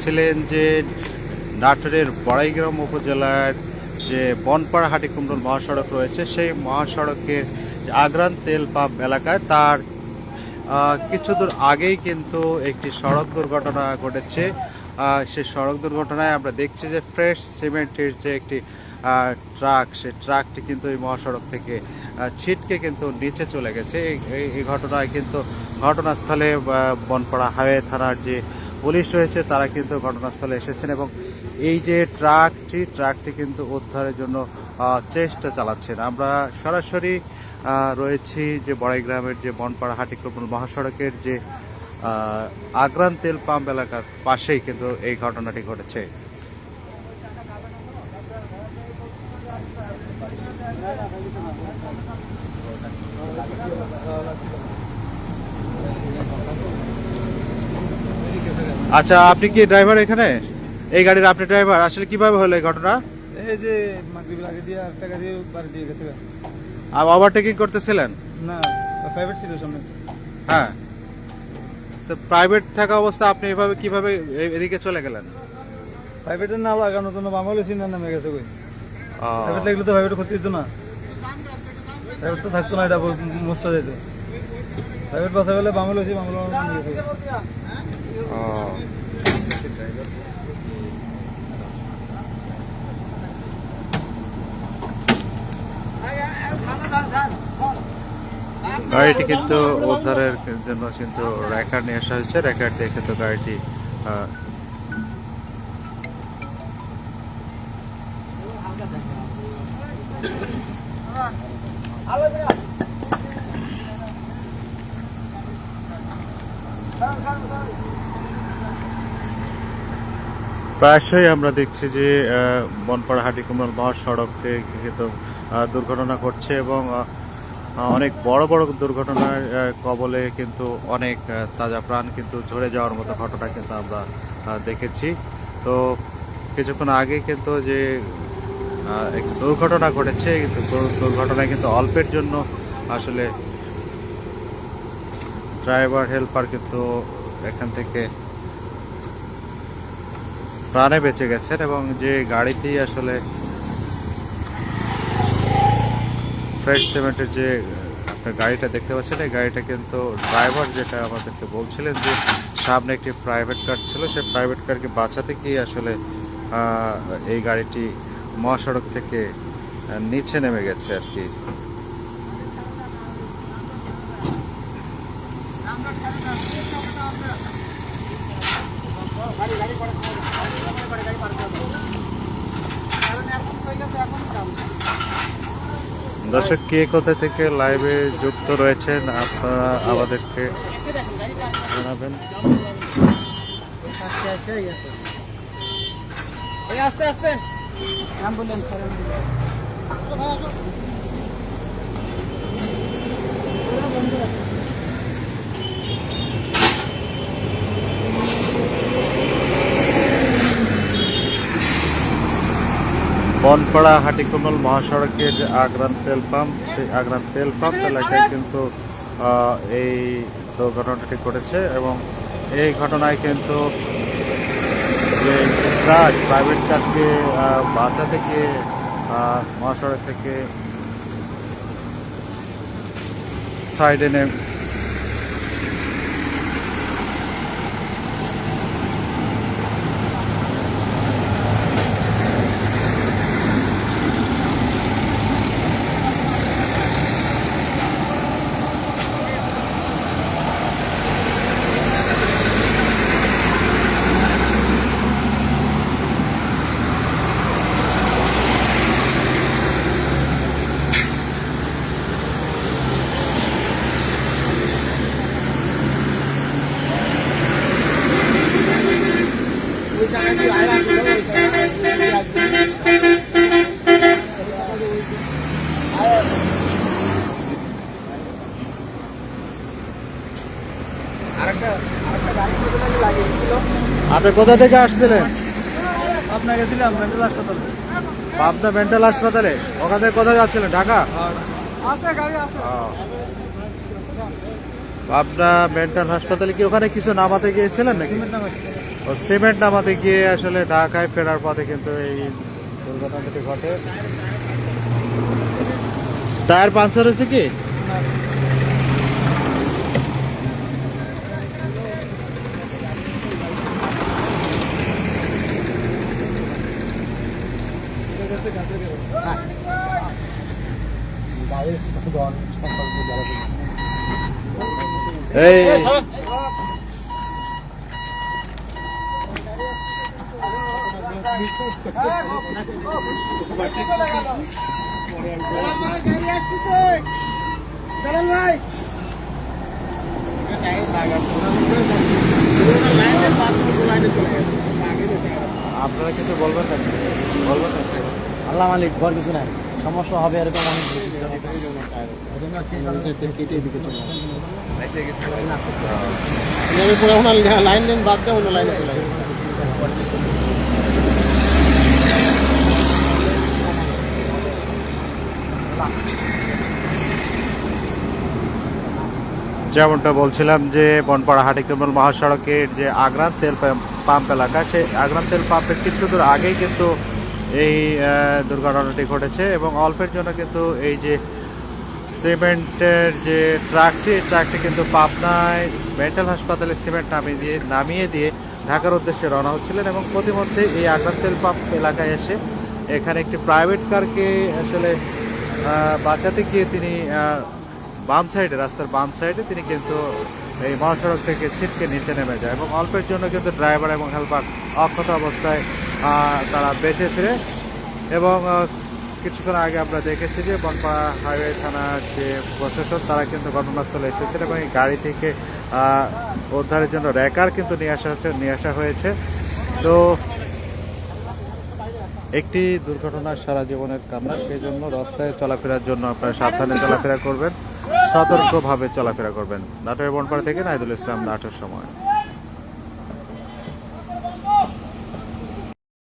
দেখছিলেন যে নাটোরের বড়াইগ্রাম উপজেলার যে বনপাড়া হাটিকুমরুল মহাসড়ক রয়েছে, সেই মহাসড়কের আগ্রান তেল পাম্প এলাকায় তার কিছু দূর আগেই কিন্তু একটি সড়ক দুর্ঘটনা ঘটেছে। সেই সড়ক দুর্ঘটনায় আমরা দেখছি যে ফ্রেশ সিমেন্টের যে একটি ট্রাক, সেই ট্রাকটি কিন্তু এই মহাসড়ক থেকে ছিটকে কিন্তু নিচে চলে গেছে। এই ঘটনায় কিন্তু ঘটনাস্থলে বনপাড়া হাইওয়ে থানার যে পুলিশ রয়েছে, তারা কিন্তু ঘটনাস্থলে এসেছেন এবং এই যে ট্রাকটি ট্রাকটি কিন্তু উদ্ধারের জন্য চেষ্টা চালাচ্ছেন। আমরা সরাসরি রয়েছি যে বড়াই গ্রামের যে বনপাড়া হাটিকুমরুল মহাসড়কের যে আগ্রান তেল পাম্প এলাকার পাশেই কিন্তু এই ঘটনাটি ঘটেছে। আচ্ছা আপনি কি ড্রাইভার এখানে? এই গাড়ির আপনি ড্রাইভার আসলে কীভাবে হলো এই ঘটনা? এই যে মাগরিবের আগে দিয়ে আরেকটা গাড়ি বাড়ি দিয়ে গেছে। আর ওভারটেকিং করতেছিলেন? না প্রাইভেট ছিল সামনে। হ্যাঁ। তো প্রাইভেট থাকা অবস্থা আপনি এভাবে কীভাবে এদিকে চলে গেলেন? প্রাইভেটের না লাগানোর জন্য বাঙালি সিনার নামে গেছে কই? প্রাইভেট লাগলে তো প্রাইভেট ক্ষতি হতো না। প্রাইভেট তো থাকতো না এটা মস্ত যেত। প্রাইভেট বাসা গেলে বাঙালি হয়েছে ও। গাড়িটি কিন্তু উদ্ধারের জন্য কিন্তু র্যাকার নিয়ে আসা হয়েছে। র্যাকার দিয়ে কিন্তু গাড়িটি আহ, প্রায়শই আমরা দেখছি যে বনপাড়া হাটিকুমল মহাসড়কে কিন্তু দুর্ঘটনা ঘটছে এবং অনেক বড় বড় দুর্ঘটনার কবলে কিন্তু অনেক তাজা প্রাণ কিন্তু ঝরে যাওয়ার মতো ঘটনা কিন্তু আমরা দেখেছি। তো কিছুক্ষণ আগে কিন্তু যে একটি দুর্ঘটনা ঘটেছে দুর্ঘটনায় কিন্তু অল্পের জন্য আসলে ড্রাইভার হেল্পার কিন্তু এখান থেকে প্রাণে বেঁচে গেছেন এবং যে গাড়িতেই আসলে ফ্রেশ সিমেন্টের যে আপনার গাড়িটা দেখতে পাচ্ছেন, এই গাড়িটা কিন্তু ড্রাইভার যেটা আমাদেরকে বলছিলেন যে সামনে একটি প্রাইভেট কার ছিল, সেই প্রাইভেট কারকে বাঁচাতে গিয়ে আসলে এই গাড়িটি মহাসড়ক থেকে নিচে নেমে গেছে আর কি। দর্শক কে কোথা থেকে লাইভে যুক্ত রয়েছেন আপনারা আমাদেরকে জানাবেন। আস্তে আস্তে। অ্যাম্বুলেন্স বনপাড়া হাটিকুমল মহাসড়কের যে আগ্রান তেল পাম্প, সেই আগ্রান তেল পাম্প এলাকায় কিন্তু এই দুর্ঘটনাটি ঘটেছে এবং এই ঘটনায় কিন্তু যে ট্রাক প্রাইভেট কারকে বাঁচাতে গিয়ে মহাসড়ক থেকে সাইডে নে আপনি কোথা থেকে আসছিলেন? আপনার গেছিলাম মেন্টাল হাসপাতালে। পাবনা মেন্টাল হাসপাতালে? ওখান থেকে কোথায় যাচ্ছিলেন? ঢাকা? আছে গাড়ি আছে। ও। পাবনা মেন্টাল হাসপাতালে কি ওখানে কিছু নামাতে গিয়েছিলেন নাকি? ও সিমেন্ট নামাতে গিয়ে আসলে ঢাকায় ফেরার পথে কিন্তু এই দুর্ঘটনাটি ঘটে। টায়ার পাঞ্চার হয়েছে কি? এই আপনারা কিছু বলবেন আল্লাহ মালিক ঘর কিছু নাই সমস্যা হবে এরকম অনেক লাইন লাইন বাদ দেওয়া অন্য লাইনে চলে গেছে। যেমনটা বলছিলাম যে বনপাড়া হাটিকমল মহাসড়কের যে আগ্রান তেল পাম্প- এলাকা সে আগ্রান তেল পাম্পের কিছু দূর আগেই কিন্তু এই দুর্ঘটনাটি ঘটেছে এবং অল্পের জন্য কিন্তু এই যে সিমেন্টের যে ট্রাকটি ট্রাকটি কিন্তু পাবনায় মেন্টাল হাসপাতালে সিমেন্ট নামিয়ে দিয়ে নামিয়ে দিয়ে ঢাকার উদ্দেশ্যে রওনা হচ্ছিলেন এবং প্রতিমধ্যে এই আগ্রান তেল পাম্প এলাকায় এসে এখানে একটি প্রাইভেট কারকে আসলে বাঁচাতে গিয়ে তিনি বাম সাইডে, রাস্তার বাম সাইডে তিনি কিন্তু এই মহাসড়ক থেকে ছিটকে নিচে নেমে যায় এবং অল্পের জন্য কিন্তু ড্রাইভার এবং হেল্পার অক্ষত অবস্থায় তারা বেঁচে ফিরে এবং কিছুক্ষণ আগে আমরা দেখেছি যে বনপাড়া হাইওয়ে থানার যে প্রশাসন, তারা কিন্তু ঘটনাস্থলে এসেছেন এবং এই গাড়ি থেকে উদ্ধারের জন্য র্যাকার কিন্তু নিয়ে আসা হচ্ছে, নিয়ে আসা হয়েছে। তো একটি দুর্ঘটনা সারা জীবনের কান্না সেই জন্য রাস্তায় চলাফেরার জন্য আপনারা সাবধানে চলাফেরা করবেন, সতর্কভাবে চলাফেরা করবেন। নাটোরের বনপাড়া থেকে নাইদুল ইসলাম, নাটোর সময়।